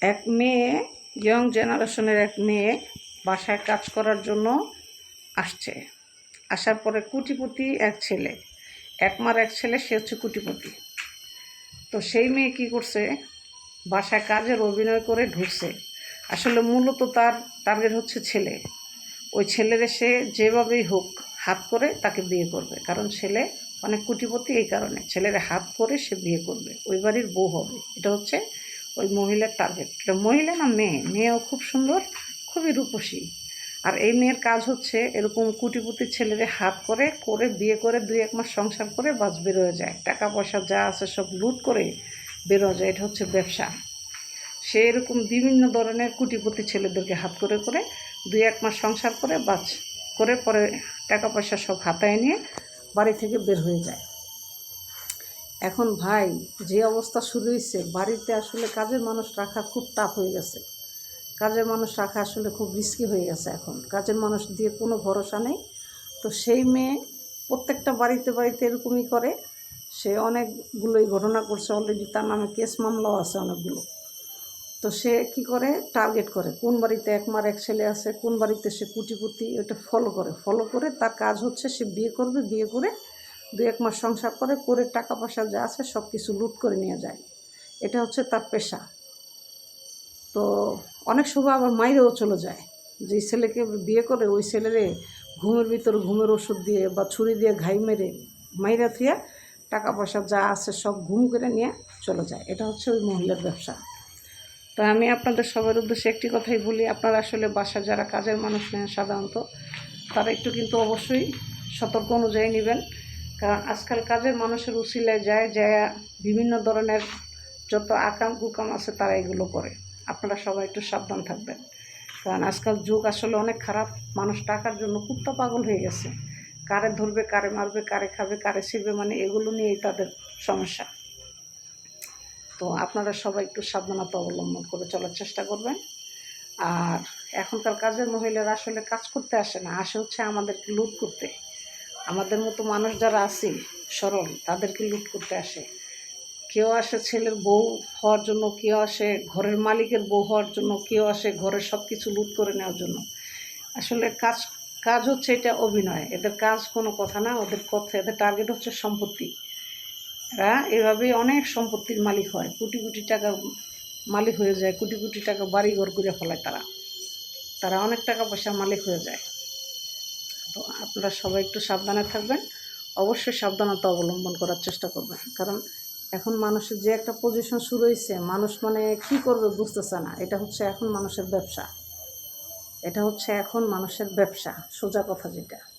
এক মেয়ে ইয়ং জেনারেশনের এক মেয়ে বাসায় কাজ করার জন্য আসছে। আসার পরে কুটিপতি এক ছেলে। এক মার এক ছেলে, সে হচ্ছে কুটিপতি তো সেই মেয়ে কি করছে? বাসায় কাজের অভিনয় করে ঢুকছে। আসলে মূলত তার টার্গেট হচ্ছে ছেলে। ওই ছেলের সে যেভাবেই হোক হাত করে তাকে বিয়ে করবে। কারণ ছেলে অনেক কুটিপতি এই কারণে। ছেলের হাত করে সে বিয়ে করবে। ওই বাড়ির বউ হবে। এটা হচ্ছে ওই মহিলার টার্গেট মহিলা না মেয়ে? মেয়েও খুব সুন্দর, খুবই রূপসী। আর এই মেয়ের কাজ হচ্ছে এরকম কুটিপতি ছেলেরে হাত করে করে বিয়ে করে দুই এক মাস সংসার করে বাস বেরোয় যায়। টাকা পয়সা যা আছে সব লুট করে বেরোয় যায়। এটা হচ্ছে ব্যবসা। সে এরকম বিভিন্ন ধরনের কুটিপতি ছেলেদেরকে হাত করে করে দুই এক মাস সংসার করে বাস করে, পরে টাকা পয়সা সব হাতায় নিয়ে বাড়ি থেকে বের হয়ে যায়। এখন ভাই, যে অবস্থা শুরু হয়েছে বাড়িতে আসলে কাজের মানুষ রাখা খুব টাফ হয়ে গেছে। কাজের মানুষ রাখা আসলে খুব রিস্কি হয়ে গেছে এখন। কাজের মানুষ দিয়ে কোনো ভরসা নেই। তো সেই মেয়ে প্রত্যেকটা বাড়িতে বাড়িতে এরকমই করে। সে অনেকগুলোই ঘটনা করছে অলরেডি তার নামে কেস মামলাও আছে অনেকগুলো। তো সে কি করে? টার্গেট করে। কোন বাড়িতে এক মার এক ছেলে আছে, কোন বাড়িতে সে কুটিপুতি ওটা ফলো করে। ফলো করে তার কাজ হচ্ছে সে বিয়ে করবে, বিয়ে করে দু এক মাস সংসার করে করে টাকা পয়সা যা আছে সব কিছু লুট করে নিয়ে যায়। এটা হচ্ছে তার পেশা। তো অনেক সময় আবার মাইরেও চলে যায়। যে ছেলেকে বিয়ে করে, ওই ছেলেরে ঘুমের ভিতর ঘুমের ওষুধ দিয়ে বা ছুরি দিয়ে ঘাই মেরে মাইরা থিয়া টাকা পয়সা যা আছে সব ঘুম করে নিয়ে চলে যায়। এটা হচ্ছে ওই মহিলার ব্যবসা। তো আমি আপনাদের সবার উদ্দেশ্যে একটি কথাই বলি, আপনারা আসলে বাসার যারা কাজের মানুষ নেন সাধারণত, তারা একটু কিন্তু অবশ্যই সতর্ক অনুযায়ী নেবেন। কারণ আজকাল কাজের মানুষের উসিলায় যায় যায় বিভিন্ন ধরনের যত আকাম কুকাম আছে তারা এগুলো করে। আপনারা সবাই একটু সাবধান থাকবেন। কারণ আজকাল যুগ আসলে অনেক খারাপ। মানুষ টাকার জন্য কুত্তা পাগল হয়ে গেছে। কারে ধরবে, কারে মারবে, কারে খাবে, কারে ছিড়বে মানে এগুলো নিয়েই তাদের সমস্যা। তো আপনারা সবাই একটু সাবধানতা অবলম্বন করে চলার চেষ্টা করবেন। আর এখনকার কাজের মহিলারা আসলে কাজ করতে আসে না। আসে হচ্ছে আমাদেরকে লুট করতে। আমাদের মতো মানুষ যারা আছি, সরল, তাদেরকে লুট করতে আসে। কেউ আসে ছেলের বউ হওয়ার জন্য, কেউ আসে ঘরের মালিকের বউ হওয়ার জন্য, কেউ আসে ঘরের সব কিছু লুট করে নেওয়ার জন্য। আসলে কাজ কাজ হচ্ছে এটা অভিনয়। এদের কাজ কোনো কথা না, ওদের কথা, এদের টার্গেট হচ্ছে সম্পত্তি। এরা এভাবেই অনেক সম্পত্তির মালিক হয়। কোটি কোটি টাকা মালিক হয়ে যায়, কোটি কোটি টাকা বাড়ি ঘর করে ফেলায় তারা। তারা অনেক টাকা পয়সার মালিক হয়ে যায়। তো আপনারা সবাই একটু সাবধানে থাকবেন। অবশ্যই সাবধানতা অবলম্বন করার চেষ্টা করবেন। কারণ এখন মানুষের যে একটা পজিশন শুরু হয়েছে মানুষ মানে কি করবে বুঝতেছে না। এটা হচ্ছে এখন মানুষের ব্যবসা। এটা হচ্ছে এখন মানুষের ব্যবসা। সোজা কথা যেটা।